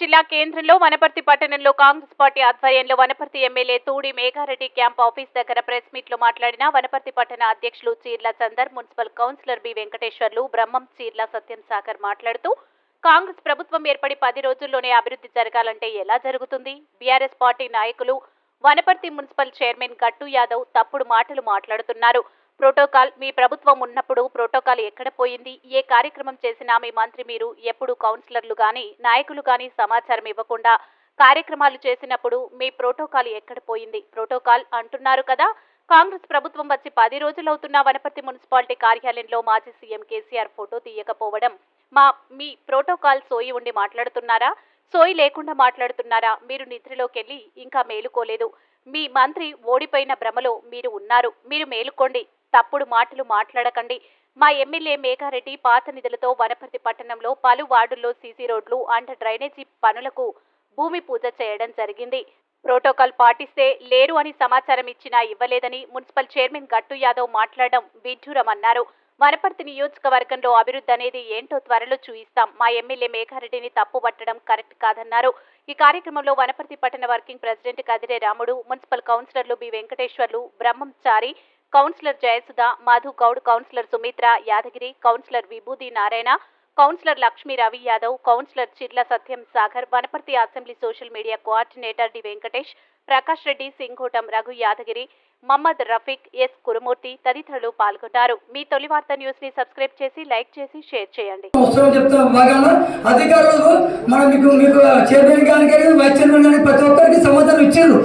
జిల్లా కేంద్రంలో వనపర్తి పట్టణంలో కాంగ్రెస్ పార్టీ ఆధ్వర్యంలో Wanaparthy MLA Thudi Megha Reddy camp office దగ్గర ప్రెస్ మీట్లో మాట్లాడిన వనపర్తి పట్టణ అధ్యక్షులు Cheerla Chandar municipal councillor B Venkateshwarlu Brahmam Cheerla Satyam Sagar మాట్లాడుతూ కాంగ్రెస్ ప్రభుత్వం ఏర్పడి పది రోజుల్లోనే అభివృద్ధి జరగాలంటే ఎలా జరుగుతుంది? బీఆర్ఎస్ పార్టీ నాయకులు వనపర్తి మున్సిపల్ చైర్మన్ గట్టు యాదవ్ తప్పుడు మాటలు మాట్లాడుతున్నారు. ప్రోటోకాల్ మీ ప్రభుత్వం ఉన్నప్పుడు ప్రోటోకాల్ ఎక్కడ పోయింది? ఏ కార్యక్రమం చేసినా మీ మంత్రి మీరు ఎప్పుడు కౌన్సిలర్లు కానీ నాయకులు కానీ సమాచారం ఇవ్వకుండా కార్యక్రమాలు చేసినప్పుడు మీ ప్రోటోకాల్ ఎక్కడ పోయింది? ప్రోటోకాల్ అంటున్నారు కదా! కాంగ్రెస్ ప్రభుత్వం వచ్చి పది రోజులవుతున్న వనపర్తి మున్సిపాలిటీ కార్యాలయంలో మాజీ సీఎం కేసీఆర్ ఫోటో తీయకపోవడం మా మీ ప్రోటోకాల్ సోయి ఉండి మాట్లాడుతున్నారా? సోయి లేకుండా మాట్లాడుతున్నారా? మీరు నిద్రలోకెళ్ళి ఇంకా మేలుకోలేదు. మీ మంత్రి ఓడిపోయిన భ్రమలో మీరు ఉన్నారు. మీరు మేలుకోండి. తప్పుడు మాటలు మాట్లాడకండి. మా ఎమ్మెల్యే మేఘారెడ్డి పాత నిధులతో వనపర్తి పట్టణంలో పలు వార్డుల్లో సీసీ రోడ్లు అండ్ డ్రైనేజీ పనులకు భూమి పూజ చేయడం జరిగింది. ప్రోటోకాల్ పాటిస్తే లేరు అని సమాచారం ఇచ్చినా ఇవ్వలేదని మున్సిపల్ చైర్మన్ గట్టు యాదవ్ మాట్లాడడం విడ్డూరమన్నారు. వనపర్తి నియోజకవర్గంలో అభివృద్ధి అనేది ఏంటో త్వరలో చూయిస్తాం. మా ఎమ్మెల్యే మేఘారెడ్డిని తప్పు పట్టడం కరెక్ట్ కాదన్నారు. ఈ కార్యక్రమంలో వనపర్తి పట్టణ working president Kadire Ramudu municipal కౌన్సిలర్లు B Venkateshwarlu Brahmachari councillor Jayasudha Madhu Goud councillor Sumitra Yadagiri councillor Vibhudi Narayana councillor Lakshmi Ravi Yadav councillor Chirla Satyam Sagar Wanaparthy assembly social media coordinator D Venkatesh Prakash Reddy Singhotam Raghu Yadagiri Mohammed Rafiq S Kurumurthy తదితరులు పాల్గొన్నారు మీ తొలి వార్త న్యూస్ని subscribe చేసి like చేసి share చేయండి. అధికారులు మనం మీకు మీకు చైర్మన్ వైస్ చైర్మన్ ప్రతి ఒక్కరికి సమాధానం ఇచ్చారు.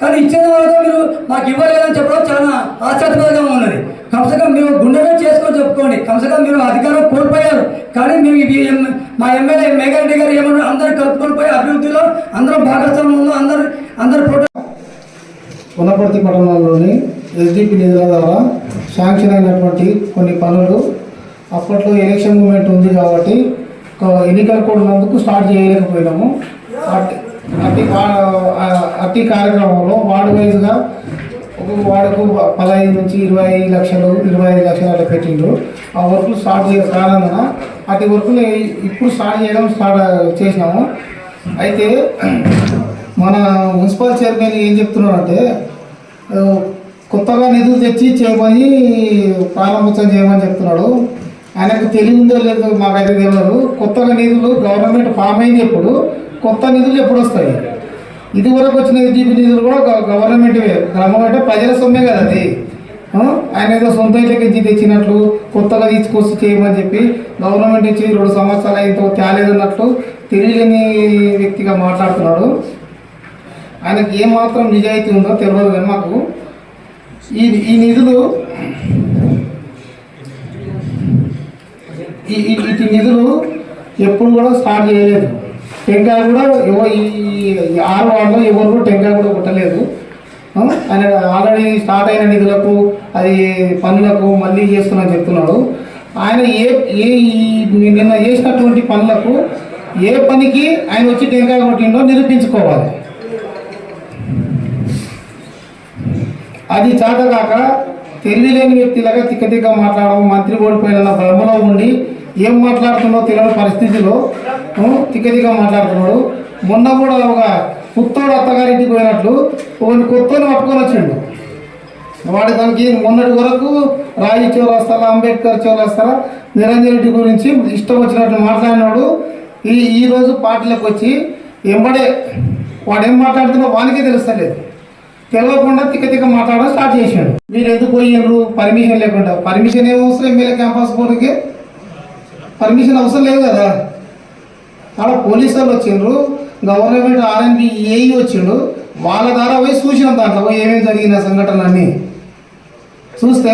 కానీ ఇచ్చిన తర్వాత మీరు మాకు ఇవ్వలేదని చెప్పడం చాలా ఆశ్చర్యకరంగా ఉన్నది. కమ్సకం మీరు గుండెగా చేసుకొని చెప్పుకోండి. కమ్సకం మీరు అధికారం కోల్పోయారు. కానీ మేము మా ఎమ్మెల్యే మేఘారెడ్డి గారు ఏమన్నా అందరూ కలుపుకొని పోయి అభివృద్ధిలో అందరూ భాగస్వామ్యంలో అందరు అందరు ఫోటో వనపర్తి పట్టణంలోని ఎస్డిపి నిధుల ద్వారా శాంక్షన్ అయినటువంటి కొన్ని పనులు. అప్పట్లో ఎలక్షన్ మూమెంట్ ఉంది కాబట్టి ఒక ఎన్నికల కోడ్ స్టార్ట్ చేయలేకపోయినాము. అతి అతి కార్యక్రమంలో వార్డు వైజ్గా ఒక్కొక్క వార్డుకు పదహైదు నుంచి ఇరవై లక్షలు ఇరవై ఐదు లక్షలు అట్లా పెట్టిండ్రు. ఆ వర్కులు స్టార్ట్ చేయ కారణంగా అతి వర్కులు ఇప్పుడు స్టార్ట్ చేయడం స్టార్ట్ చేసినాము. అయితే మన మున్సిపల్ చైర్మన్ ఏం చెప్తున్నారంటే కొత్తగా నిధులు తెచ్చి చేయమని ప్రారంభోత్సవం చేయమని చెప్తున్నాడు. ఆయనకు తెలియదో లేదో మాకైతే తెలియదు. కొత్తగా నిధులు గవర్నమెంట్ ఫామ్ అయింది ఇప్పుడు కొత్త నిధులు ఎప్పుడు వస్తాయి ఇదివరకు వచ్చిన జీపీ నిధులు కూడా గవర్నమెంట్వే. గవర్నమెంట్ గ్రామం అంటే ప్రజల సొమ్మే కదా అది. ఆయన ఏదో సొంత ఇంటికి తెచ్చినట్లు కొత్తగా తీసుకొచ్చి చేయమని చెప్పి గవర్నమెంట్ ఇచ్చి రెండు సంవత్సరాలు అయితే తేలేదన్నట్లు తెలియలేని వ్యక్తిగా మాట్లాడుతున్నాడు. ఆయనకి ఏమాత్రం నిజాయితీ ఉందో తెలియదు కానీ మాకు ఈ ఈ నిధులు ఈ నిధులు ఎప్పుడు కూడా స్టార్ట్ చేయలేదు. టెంకాయ కూడా ఈ ఆరు వార్డులో ఎవరు కూడా టెంకాయ కూడా కొట్టలేదు. ఆయన ఆల్రెడీ స్టార్ట్ అయిన నిధులకు అది పనులకు మళ్ళీ చేస్తున్నా చెప్తున్నాడు. ఆయన ఏ ఏ ఈ నిన్న చేసినటువంటి పనులకు ఏ పనికి ఆయన వచ్చి టెంకాయ కొట్టిండో నిరూపించుకోవాలి. అది చాటగాక తెలివిలేని వ్యక్తిలాగా తిక్క తిక్క మాట్లాడడం మంత్రి ఓడిపోయిన భ్రమలో ఉండి ఏం మాట్లాడుతున్నావు తెలియని పరిస్థితిలో తిక్కదిగా మాట్లాడుతున్నాడు. మొన్న కూడా ఒక పుత్తోడు అత్తగారింటికి పోయినట్లు ఒకని కొత్తని పట్టుకొని వచ్చిండు. వాడి దానికి మొన్నటి వరకు రాయి చౌరస్తారా అంబేద్కర్ చౌరస్తారా నిరంజన్ రెడ్డి గురించి ఇష్టం వచ్చినట్లు మాట్లాడినాడు. ఈ ఈరోజు పార్టీలకు వచ్చి ఎంబడే వాడు ఏం మాట్లాడుతున్నా వానికే తెలుస్తలేదు. తెలియకుండా తిక్క తిక్క మాట్లాడడం స్టార్ట్ చేశాడు. మీరు ఎందుకు పోయినరు పర్మిషన్ లేకుండా. పర్మిషన్ ఏమో అవసరం? ఎమ్మెల్యే క్యాంపస్ బోర్డుకి? పర్మిషన్ అవసరం లేదు కదా. అక్కడ పోలీసు వాళ్ళు వచ్చిండ్రు గవర్నమెంట్ ఆర్ఎన్బి ఏఈ వచ్చిండు వాళ్ళ ద్వారా పోయి చూసినాం దాంట్లో పోయి ఏమేమి జరిగిన సంఘటన అన్నీ చూస్తే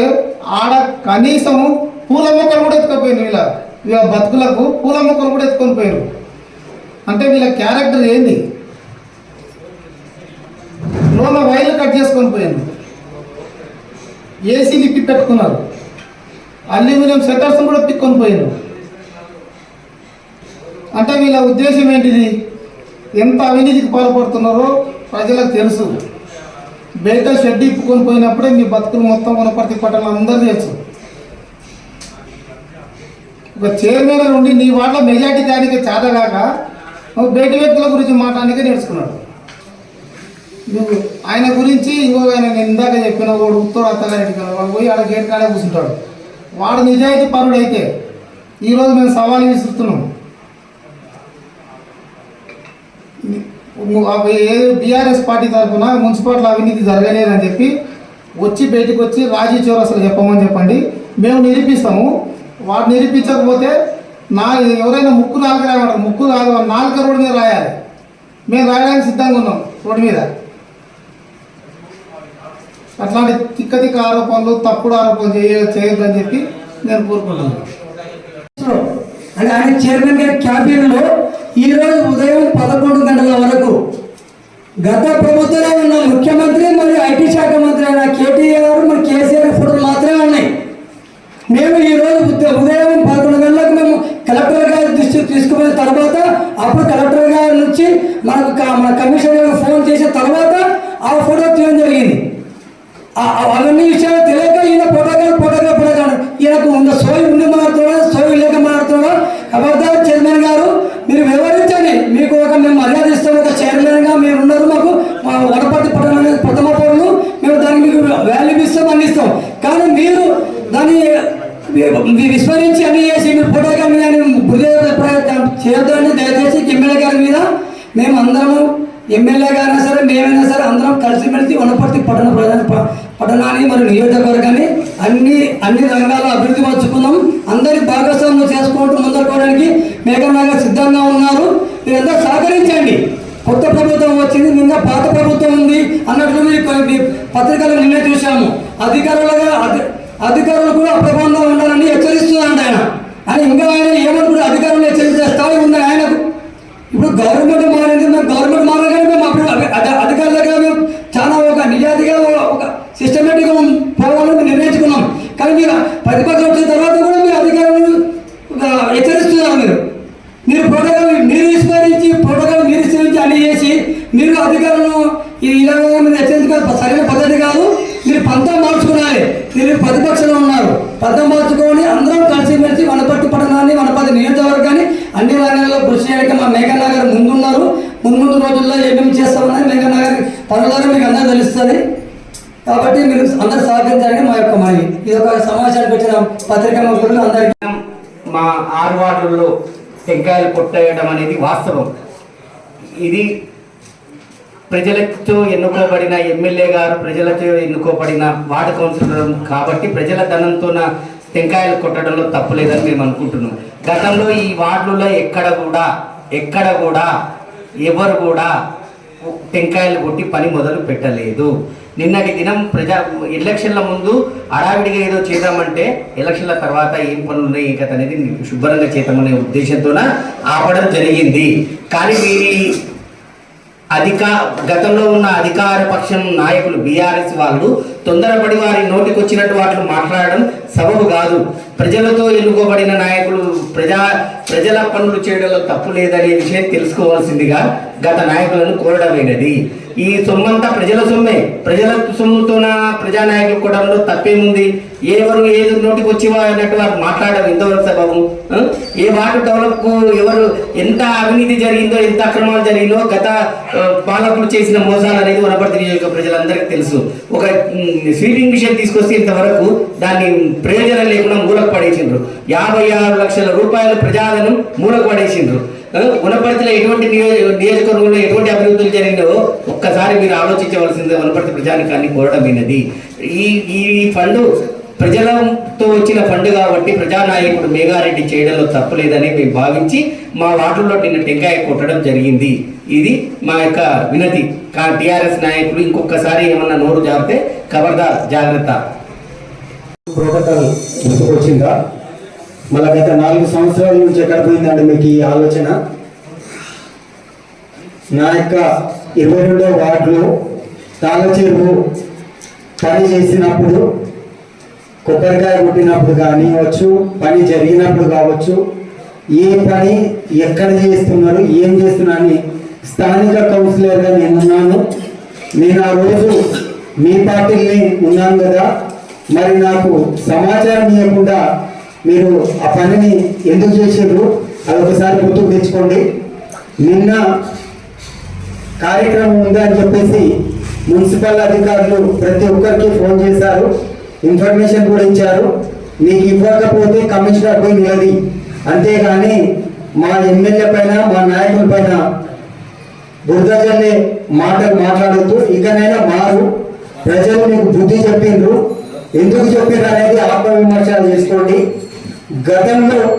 ఆడ కనీసము పూల మొక్కలు కూడా ఎత్తుకపోయింది వీళ్ళ వీళ్ళ బతుకులకు పూల మొక్కలు కూడా ఎత్తుకొని పోయారు అంటే వీళ్ళ క్యారెక్టర్ ఏంది? లోన వైర్లు కట్ చేసుకొని పోయారు ఏసీ నిప్పి పెట్టుకున్నారు. అల్యూమినియం సెటర్స్ కూడా పిక్కొని పోయారు అంటే వీళ్ళ ఉద్దేశం ఏంటిది? ఎంత అవినీతికి పాల్పడుతున్నారో ప్రజలకు తెలుసు. బయట షెడ్ ఇప్పుకొని పోయినప్పుడే మీ బతుకులు మొత్తం వనపర్తి పట్టణం అందరూ తెలుసు. ఒక చైర్మన్ ఉండి నీ వాళ్ళ మెజార్టీ దానికి చేతగాక నువ్వు బయట వ్యక్తుల గురించి మాట్లాడానికే నేర్చుకున్నాడు. నువ్వు ఆయన గురించి ఇంకో ఆయన నేను ఇందాక చెప్పిన వాడు ఉత్తర అత్తగారికి వాడు పోయి ఆడ గేట్ కాడే కూర్చుంటాడు. వాడు నిజాయితీ పరుడు అయితే ఈరోజు మేము సవాలు విసురుతున్నాం. బీఆర్ఎస్ పార్టీ తరఫున మున్సిపాలిటీ అవినీతి జరగలేదని చెప్పి వచ్చి బయటకు వచ్చి రాజీ చౌరసలు చెప్పమని చెప్పండి. మేము నిరూపిస్తాము. వాడు నిరూపించకపోతే నా ఎవరైనా ముక్కు నాలుగు రాయమంటారు ముక్కు నాలుగు నాలుగు రోడ్డు మీద రాయాలి. మేము రాయడానికి సిద్ధంగా ఉన్నాం రోడ్డు మీద. అట్లాంటి తిక్క తిక్క ఆరోపణలు తప్పుడు ఆరోపణలు చేయ చేయొద్దని చెప్పి నేను కోరుకుంటున్నాను. అంటే ఆయన చైర్మన్ గారి క్యాబిన్లో ఈ రోజు ఉదయం పదకొండు గంటల వరకు గత ప్రభుత్వంలో ఉన్న ముఖ్యమంత్రి మరియు ఐటీ శాఖ మంత్రి అయిన కేటీఆర్ మరి కేసీఆర్ ఫోటోలు మాత్రమే ఉన్నాయి. మేము ఈ రోజు ఉదయం పదకొండు గంటలకు మేము కలెక్టర్ గారి దృష్టి తీసుకుపోయిన తర్వాత అప్పుడు కలెక్టర్ గారి నుంచి మనకు మన కమిషనర్ గారు ఫోన్ చేసిన తర్వాత ఆ ఫోటో తీయడం జరిగింది. అవన్నీ విషయాలు తెలియక ఈయన ఫోటోగా ఫోటోగా ఫోటోగ్రాఫ్ ఈయనకు ఉన్న సోయి ఉండి మారుతున్నాడా సోయి లేక మారుతున్నాడా అబద్ధాలు చైర్మన్ గారు మీరు వివరించండి మీకు ఒక మేము మర్యాద ఇస్తాం ఒక చైర్మన్గా మీరు ఉన్నారు మాకు మా వడపట్టి పట్టణం అనేది ప్రథమ పౌరులు మేము దానికి మీకు వాల్యూ ఇస్తాం అందిస్తాం కానీ మీరు దాన్ని వి- విస్మరించి అన్ని చేసి మీరు ఫోటోగ్రాఫ్ మీద ప్రయత్నం చేయొద్దని దయచేసి ఎమ్మెల్యే గారి మీద మేము అందరము ఎమ్మెల్యే గారైనా సరే మేమైనా సరే అందరం కలిసిమెలిసి వనపర్తి పట్టణ ప్రధాన ప- పట్టణాన్ని మరియు నియోజకవర్గాన్ని అన్ని అన్ని రంగాల్లో అభివృద్ధి పరుచుకుందాం అందరి భాగస్వామ్యం చేసుకుంటూ ముందుకోవడానికి మేఘనాగా సిద్ధంగా ఉన్నారు. మీరందరూ సహకరించండి. కొత్త ప్రభుత్వం వచ్చింది నిన్న పాత ప్రభుత్వం ఉంది అన్నట్లు మీరు కొన్ని పత్రికలు నిన్నే చూశాము. అధికారులుగా అధికారులు కూడా అప్రబంధంగా ఉండాలని హెచ్చరిస్తున్నాడు ఆయన. అని ఇంకా ఆయన ఏమనుకుంటే అధికారులు హెచ్చరించే స్థాయి ఉంది ఆయనకు. ఇప్పుడు గవర్నమెంట్ మారింది మేము గవర్నమెంట్ మారగానే మేము అప్పుడు అధికారుల దగ్గర మేము చాలా ఒక నిజాతిగా ఒక సిస్టమేటిక్గా పోవాలని నిర్ణయించుకున్నాం. కానీ మీరు ప్రతిపక్ష వచ్చిన తర్వాత కూడా మీరు అధికారులు ఆ, హెచ్చరిస్తున్నారు మీరు మీరు ప్రోటోకాల్ మీరు విస్మరించి ప్రోటోకాల్ మీరు విస్మరించి అన్ని చేసి మీరు అధికారులను ఈ ఇలాగ మీరు హెచ్చరించడం సరైన పద్ధతి కాదు మీరు పంతం మార్చుకోవాలి మీరు ప్రతిపక్షంలో ఉన్నారు పంతం మార్చుకొని అందరం కలిసిమెలిసి వనపర్తి పట్టణాన్ని వనపర్తి నియోజకవర్గాన్ని అన్ని రంగాల్లో కృషి చేయడానికి మా మేఘన్నా గారు ముందున్నారు ముందు ముందు రోజుల్లో ఏమేమి చేస్తామని మేఘన్నా గారి పనుల ద్వారా మీకు అందరూ తెలుస్తుంది కాబట్టి మీరు అందరూ సహకరించాలని మా యొక్క మనవి ఇది ఒక సమాచారం వచ్చిన సోదరులు అందరికీ మా ఆరు వార్డుల్లో టెంకాయలు కొట్టేయడం అనేది వాస్తవం. ఇది ప్రజలతో ఎన్నుకోబడిన ఎమ్మెల్యే గారు ప్రజలతో ఎన్నుకోబడిన వార్డు కౌన్సిలర్ కాబట్టి ప్రజల ధనంతో టెంకాయలు కొట్టడంలో తప్పులేదని మేము అనుకుంటున్నాం. గతంలో ఈ వార్డులలో ఎక్కడ కూడా ఎక్కడ కూడా ఎవరు కూడా టెంకాయలు కొట్టి పని మొదలు పెట్టలేదు. నిన్నటి దినం ప్రజా ఎలక్షన్ల ముందు అడావిడిగా ఏదో చేద్దామంటే ఎలక్షన్ల తర్వాత ఏం పనులు ఉన్నాయి ఇంకా అనేది శుభ్రంగా చేద్దామనే ఉద్దేశంతోన ఆపడం జరిగింది. కానీ వీరి అధిక గతంలో ఉన్న అధికార పక్షం నాయకులు బీఆర్ఎస్ వాళ్ళు తొందరపడి వారి నోటికి వచ్చినట్టు వాటిని మాట్లాడడం సబబు కాదు. ప్రజలతో ఎన్నుకోబడిన నాయకులు ప్రజా ప్రజల పనులు చేయడంలో తప్పు లేదనే విషయం తెలుసుకోవాల్సిందిగా గత నాయకులను కోరడమైనది ఈ సొమ్మంతా ప్రజల సొమ్మే. ప్రజల సొమ్ముతోన ప్రజానాయకులు కూడంలో తప్పేముంది? ఎవరు ఏది నోటికి వచ్చి అన్నట్టు వారు మాట్లాడడం ఎంతవరకు సబబు. ఏ వార్డు డెవలప్ ఎవరు ఎంత అవినీతి జరిగిందో ఎంత అక్రమాలు జరిగిందో గత పాలకులు చేసిన మోసాలు అనేది వనపర్తి నియోజక ప్రజలందరికీ తెలుసు. ఒక స్వీపింగ్ మిషన్ తీసుకొస్తే ఇంతవరకు దాన్ని ప్రయోజనం లేకుండా మూలకు పడేసిండ్రు. యాభై ఆరు లక్షల రూపాయల ప్రజాధనం మూలకు పడేసిండ్రు. ఆ, వనపర్తిలో ఎటువంటి నియోజకవర్గంలో ఎటువంటి అభివృద్ధులు జరిగినో ఒక్కసారి మీరు ఆలోచించవలసిందే వనపర్తి ప్రజానికాన్ని కోరడమైనది ఈ ఈ ఫండ్ ప్రజలతో వచ్చిన ఫండ్ కాబట్టి ప్రజానాయకుడు మేఘారెడ్డి చేయడంలో తప్పలేదని మేము భావించి మా వార్డులో నిన్న టెంకాయ కొట్టడం జరిగింది. ఇది మా యొక్క వినతి. కా టీఆర్ఎస్ నాయకులు ఇంకొకసారి ఏమన్నా నోరు జారితే ఖబర్దార్ జాగ్రత్త. ప్రోటోకాల్ గుర్తుకొచ్చిందా మళ్ళీ గత నాలుగు సంవత్సరాల నుంచి ఎక్కడ పోయిందండి మీకు ఈ ఆలోచన? నా యొక్క ఇరవై రెండో వార్డులో తాళచేరు పని చేసినప్పుడు కొబ్బరికాయ కొట్టినప్పుడు కానివ్వచ్చు పని జరిగినప్పుడు కావచ్చు ఏ పని ఎక్కడ చేస్తున్నారు ఏం చేస్తున్నారు అని స్థానిక కౌన్సిలర్గా నేను ఉన్నాను. నేను ఆ రోజు మీ పార్టీని ఉన్నాను కదా. మరి నాకు సమాచారం ఇవ్వకుండా మీరు ఆ పనిని ఎందుకు చేసారు అది ఒకసారి గుర్తుకు తెచ్చుకోండి. నిన్న కార్యక్రమం ఉందని అని చెప్పేసి మున్సిపల్ అధికారులు ప్రతి ఒక్కరికి ఫోన్ చేశారు. ఇన్ఫర్మేషన్ కూడా ఇచ్చారు. నీకు ఇవ్వకపోతే కమిషనర్ పోయి నిలది. అంతేగాని మా ఎమ్మెల్యే పైన మా నాయకుల పైన బురద జల్లే మాటలు మాట్లాడుతూ ఇకనైనా మారు. ప్రజలు మీకు బుద్ధి చెప్పిండ్రు. ఎందుకు చెప్పిండ్రు అనేది ఆత్మవిమర్శలు చేసుకోండి. గతంలో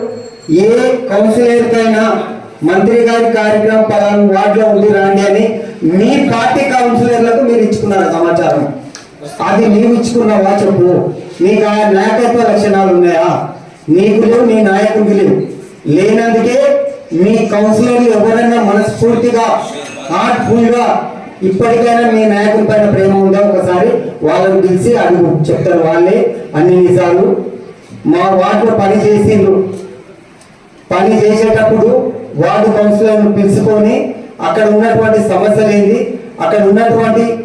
ఏ కౌన్సిలర్కైనా మంత్రి గారి కార్యక్రమం పలానా వార్డులో ఉంది రాండి అని మీ పార్టీ కౌన్సిలర్లకు మీరు ఇచ్చుకున్నారు సమాచారం. అది నీవు ఇచ్చుకున్నావా చెప్పు. నీకు ఆ నాయకత్వ లక్షణాలు ఉన్నాయా? నీకు లేవు నీ నాయకుడికి లేవు. లేనందుకే మీ కౌన్సిలర్లు ఎవరైనా మనస్ఫూర్తిగా హార్ట్ఫుల్గా ఇప్పటికైనా మీ నాయకుల పైన ప్రేమ ఉందా ఒకసారి? వాళ్ళని పిలిచి అడుగు. చెప్తారు వాళ్ళే అన్ని నిజాలు. మా వార్డులో పని చేసిండ్రు. పని చేసేటప్పుడు వార్డు కౌన్సిలర్ను పిలుచుకొని అక్కడ ఉన్నటువంటి సమస్యలు ఏంది? అక్కడ ఉన్నటువంటి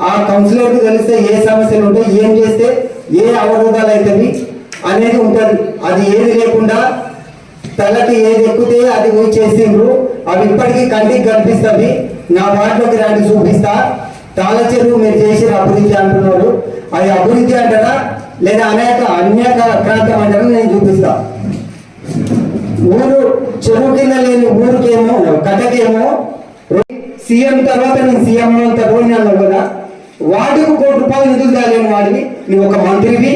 ఆ కౌన్సిలర్కి తెలిస్తే ఏ సమస్యలు ఉంటాయి ఏం చేస్తే ఏ అవరోధాలు అవుతుంది అనేది ఉంటుంది. అది ఏది లేకుండా తలకి ఏది ఎక్కితే అది పోయి చేసిండ్రు. అవి ఇప్పటికీ కంటికి కనిపిస్తుంది నా వాటిలోకి రండి చూపిస్తా. తాళ చెరువు మీరు చేసిన అభివృద్ధి అంటున్నారు అది అభివృద్ధి అంటారా? లేదా అనేక అన్యక ప్రాంతం అంటారా? నేను చూపిస్తా. ఊరు చెరువు కింద లేని ఊరికేమో కథకేమో సీఎం తర్వాత నేను సీఎం అంత పోయినాను కదా. వాడికి కోటి రూపాయలు నిధులు కాలేని వాడివి. నువ్వు ఒక మంత్రివి.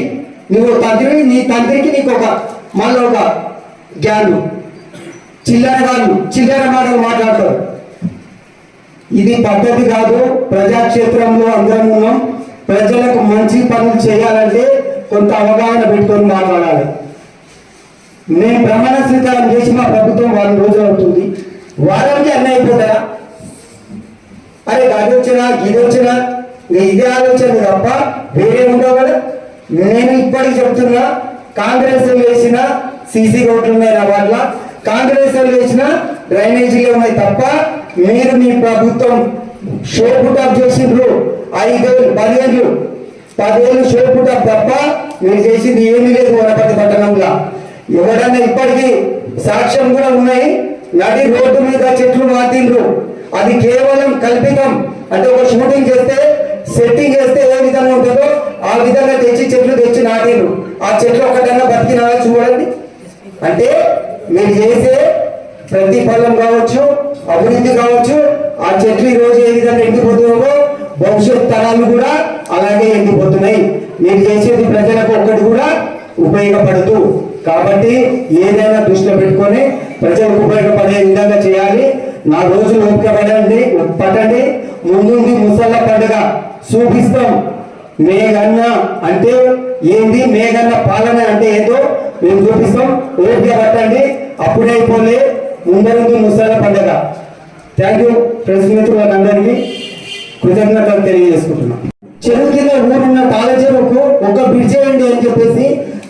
నువ్వు ఒక తండ్రివి. నీ తండ్రికి నీకు ఒక మళ్ళీ ఒక జ్ఞానం చిల్లర వాళ్ళు చిల్లర మాటలు మాట్లాడతారు. ఇది పద్ధతి కాదు. ప్రజాక్షేత్రంలో అందరం ఉన్నాం. ప్రజలకు మంచి పనులు చేయాలంటే కొంత అవగాహన పెట్టుకొని మాట్లాడాలి. నేను ప్రమాణ స్వీకారం చేసి మా ప్రభుత్వం వారం రోజులు అవుతుంది. వారానికి అన్నీ అయిపోతారా అరే అది వచ్చినా ఇది వచ్చినా ఇదే ఆలోచన తప్ప వేరే ఉండవు కదా. నేను ఇప్పటికి చెప్తున్నా కాంగ్రెస్ వేసిన సీసీ రోడ్లు ఉన్నాయి నా వాళ్ళ కాంగ్రెస్ వేసిన డ్రైనేజీలు ఉన్నాయి తప్ప మీరు మీ ప్రభుత్వం షో చేసిండ్రు. ఐదేళ్ళు పదేళ్ళు పదేళ్ళు షో తప్ప మీరు చేసింది ఏమీ లేదు వనపర్తి పట్టణంలో. ఎవడన్నా ఇప్పటికీ సాక్ష్యం కూడా ఉన్నాయి. నడి రోడ్డు మీద చెట్లు నాటిండ్రు. అది కేవలం కల్పితం. అంటే ఒక షూటింగ్ చేస్తే సెట్టింగ్ చేస్తే ఏ విధంగా ఉంటుందో ఆ విధంగా తెచ్చి చెట్లు తెచ్చి నాటిండ్రు. ఆ చెట్లు ఒకటన్నా బతికినా చూడండి. అంటే మీరు చేసే ప్రతిఫలం కావచ్చు అభివృద్ధి కావచ్చు ఆ చెట్లు ఈ రోజు ఏ విధంగా ఎండిపోతున్నామో భవిష్యత్ తరాలు కూడా అలాగే ఎండిపోతున్నాయి. మీరు చేసేది ప్రజలకు ఒక్కటి కూడా ఉపయోగపడదు. కాబట్టి ఏదైనా దృష్టిలో పెట్టుకొని ప్రజలకు ఉపయోగపడే విధంగా చేయాలి. నా రోజులు ఉపయోగపడండి పడండి పట్టండి ముందుంది ముసళ్ళ పండుగ. చూపిస్తాం. మేఘన్న అంటే ఏంది? మేఘన్న పాలన అంటే ఏందో మేము చూపిస్తాం. ఓపిక పట్టండి. అప్పుడైపోలే ముందరుంది ముసళ్ళ పండుగ. థ్యాంక్ యూ ప్రెస్ మిత్రులందరికీ కృతజ్ఞతలు తెలియజేసుకుంటున్నాం. చెరువు కింద ఊరున్న తాళ చెరువుకు ఒక బ్రిడ్జ్ వేయండి అని చెప్పేసి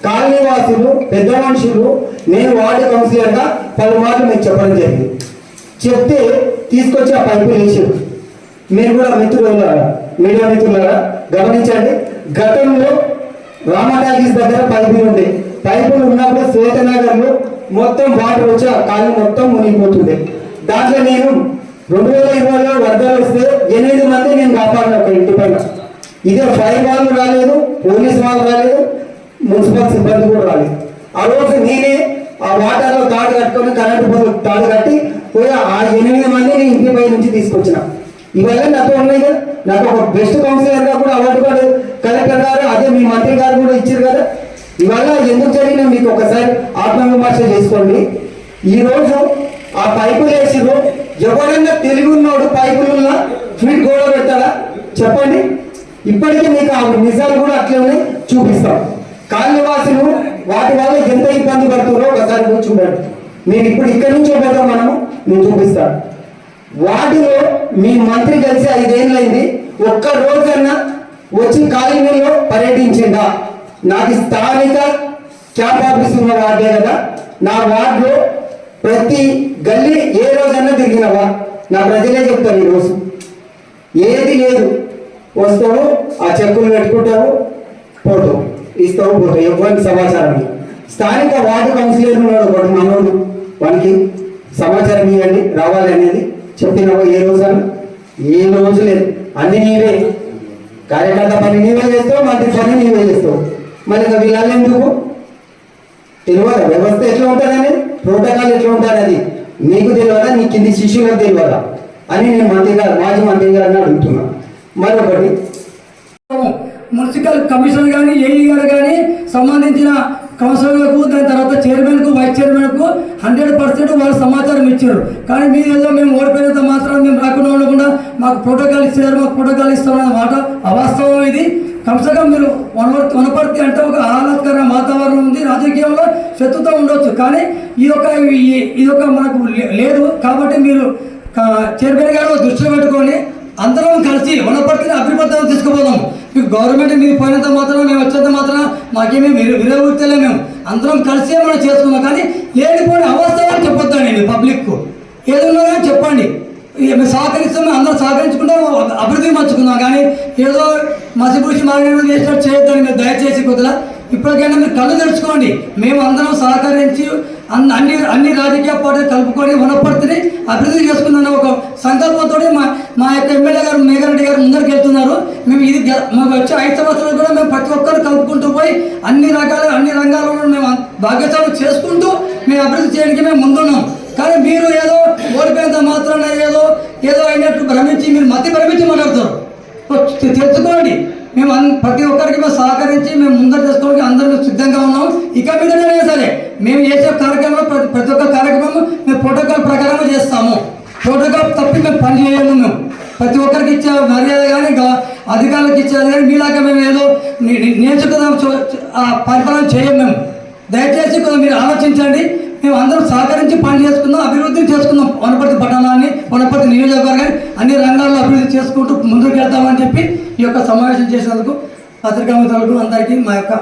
కాలనీ వాసులు పెద్ద మనుషులు నేను వార్డు కౌన్సిలర్గా పలుమార్లు మీకు చెప్పడం జరిగింది. చెప్తే తీసుకొచ్చి ఆ పైపు వేసారు మీరు కూడా మిత్రులారా మీడియా మిత్రులారా గమనించండి గతంలో రామటాకీస్ దగ్గర పైపులు ఉండే. పైపులు ఉన్నప్పుడు శ్వేతనగర్లో మొత్తం వాటర్ వచ్చి ఆ కాలం మొత్తం మునిగిపోతుంది. దాంట్లో నేను రెండు వేల ఇరవైలో వరదలు వస్తే ఎనిమిది మంది నేను కాపాడిన ఒక ఇంటి పైన. ఇదే ఫైర్ వాళ్ళు రాలేదు పోలీస్ వాళ్ళు రాలేదు మున్సిపల్ సిబ్బంది కూడా రాలేదు. ఆ రోజు నేనే ఆ వాటర్లో తాడు కట్టుకొని కరెంటు పోల్ తాడు కట్టి పోయి ఆ ఎనిమిది మందిని ఇంటి పై నుంచి తీసుకొచ్చిన. ఇవన్నీ నాతో ఉన్నాయి కదా. నాకు ఒక బెస్ట్ కౌన్సిలర్గా కూడా అవార్డు కూడా కలెక్టర్ గారు అదే మీ మంత్రి గారు కూడా ఇచ్చారు కదా. ఇవాళ ఎందుకు జరిగినా మీకు ఒకసారి ఆత్మవిమర్శ చేసుకోండి. ఈ రోజు ఆ పైపులు వేసిరు ఎవరైనా తెలివి ఉన్నోడు పైపులున్న ఫీట్ గోడ పెడతాడా? చెప్పండి. ఇప్పటికీ మీకు ఆ నిజాలు కూడా అట్లనే చూపిస్తాం. కాలనివాసులు వాటి వల్ల ఎంత ఇబ్బంది పడుతున్నారో ఒకసారి కూడా చూడండి. నేను ఇప్పుడు ఇక్కడి నుంచే పోతాం మనము. నేను చూపిస్తాను వాటిలో మీ మంత్రి కలిసి ఐదేళ్ళైంది ఒక్క రోజన్నా వచ్చి కాలనీలో పర్యటించిందా నాకు స్థానిక క్యాంప్ ఆఫీస్ ఉన్న వార్డే కదా. నా వార్డులో ప్రతి గల్లీ ఏ రోజన్నా తిరిగినవా? నా ప్రజలే చెప్తారు ఈరోజు ఏది లేదు. వస్తావు ఆ చెక్కులు పెట్టుకుంటావు పోతావు ఇస్తావు పోతావు ఎవరికి సమాచారం స్థానిక వార్డు కౌన్సిలర్ ఉన్నాడు ఒకటి మనోడు. వానికి సమాచారం ఇవ్వండి రావాలి అనేది చెప్పినావు ఏ రోజన? ఏ రోజు లేదు. అన్ని నీవే. కార్యకర్త పని నీవే చేస్తావు మంత్రి పని నీవే చేస్తావు. మరి ఇంకా వీళ్ళని ఎందుకు? తెలియదా? వ్యవస్థ ఎట్లా ఉంటుందని ప్రోటోకాల్ ఎట్లా ఉంటుంది నీకు తెలియదా? నీ కింది శిష్యులకు తెలియదా? అని నేను మంత్రి గారు మాజీ మంత్రి గారిని అడుగుతున్నా మరొకటి. మున్సిపల్ కమిషనర్ కానీ ఏఈ గారు కానీ సంబంధించిన కౌన్సిలర్లకు దాని తర్వాత చైర్మన్కు వైస్ చైర్మన్కు హండ్రెడ్ పర్సెంట్ వాళ్ళు సమాచారం ఇచ్చారు. కానీ మీ ఏదో మేము ఓడిపోయినంత మాత్రం మేము రాకుండా ఉండకుండా మాకు ప్రోటోకాల్ ఇచ్చారు మాకు ప్రోటోకాల్ ఇస్తామన్న మాట అవాస్తవం ఇది. కమ్సకం మీరు వనపర్తి వనపర్తి అంటే ఒక ఆహ్లాదకర వాతావరణం ఉంది. రాజకీయంలో శత్రుతో ఉండొచ్చు. కానీ ఈ యొక్క ఈ- ఇది ఒక మనకు లే- లేదు. కాబట్టి మీరు చైర్మన్ గారు దృష్టిలో పెట్టుకొని అందరం కలిసి వనపర్తిని అభివృద్ధి తీసుకుపోదాం. మీకు గవర్నమెంట్ మీరు పోయినంత మాత్రం మేము వచ్చేంత మాత్రం మాకేమీ మీరు విరవృత్తలే మేము. అందరం కలిసే మనం చేసుకున్నాం. కానీ లేనిపోయిన అని చెప్పొద్దండి నేను పబ్లిక్కు. ఏదన్నా చెప్పండి. మేము సహకరిస్తున్నాం అందరూ అందరం సహకరించుకుంటాం అభివృద్ధి మర్చుకుందాం కానీ ఏదో మసిపూసి మార్గం చేసినట్టు చేయొద్దని మీరు దయచేసి కొద్దిగా ఇప్పటికైనా మీరు కళ్ళు తెరుచుకోండి. మేము అందరం సహకరించి అన్ని అన్ని అన్ని రాజకీయ పార్టీలు కలుపుకొని ఉన్నప్పటికీ అభివృద్ధి చేసుకుందన్న ఒక సంకల్పంతో మా మా యొక్క ఎమ్మెల్యే గారు మేఘారెడ్డి గారు ముందరికి వెళ్తున్నారు. మేము ఇది మాకు వచ్చే ఐదు సంవత్సరాలు కూడా మేము ప్రతి ఒక్కరు కలుపుకుంటూ పోయి అన్ని రకాల అన్ని రంగాలలో మేము భాగ్యస్వామ్యం చేసుకుంటూ మేము అభివృద్ధి చేయడానికి మేము ముందున్నాం. కానీ మీరు ఏదో ఓడిపోయినంత మాత్రాన ఏదో ఏదో అయినట్టు భ్రమించి మీరు మతి భ్రమించి మాట్లాడతారు. తెలుసుకోండి. మేము అన్- ప్రతి ఒక్కరికి మేము సహకరించి మేము ముందర చేసుకోవడానికి అందరం సిద్ధంగా ఉన్నాం. ఇక మీదనే సరే మేము చేసే కార్యక్రమం ప్రతి ప్రతి ఒక్క కార్యక్రమం మేము ప్రోటోకాల్ ప్రకారం చేస్తాము. ప్రోటోకాల్ తప్పి మేము పని చేయము మేము. ప్రతి ఒక్కరికి ఇచ్చే మర్యాద కానీ అధికారులకు ఇచ్చేది కానీ మీలాగా మేము ఏదో నేర్చుకుందాం చూ- పరిపాలన చేయం మేము. దయచేసి కొంచెం మీరు ఆలోచించండి. మేము అందరం సహకరించి పని చేసుకుందాం అభివృద్ధి చేసుకుందాం. వనపర్తి పట్టణాన్ని వనపర్తి నియోజకవర్గాన్ని అన్ని రంగాల్లో అభివృద్ధి చేసుకుంటూ ముందుకు వెళ్తామని చెప్పి ఈ యొక్క సమావేశం చేసినందుకు పత్రికా మిత్రులకు అందరికీ మా యొక్క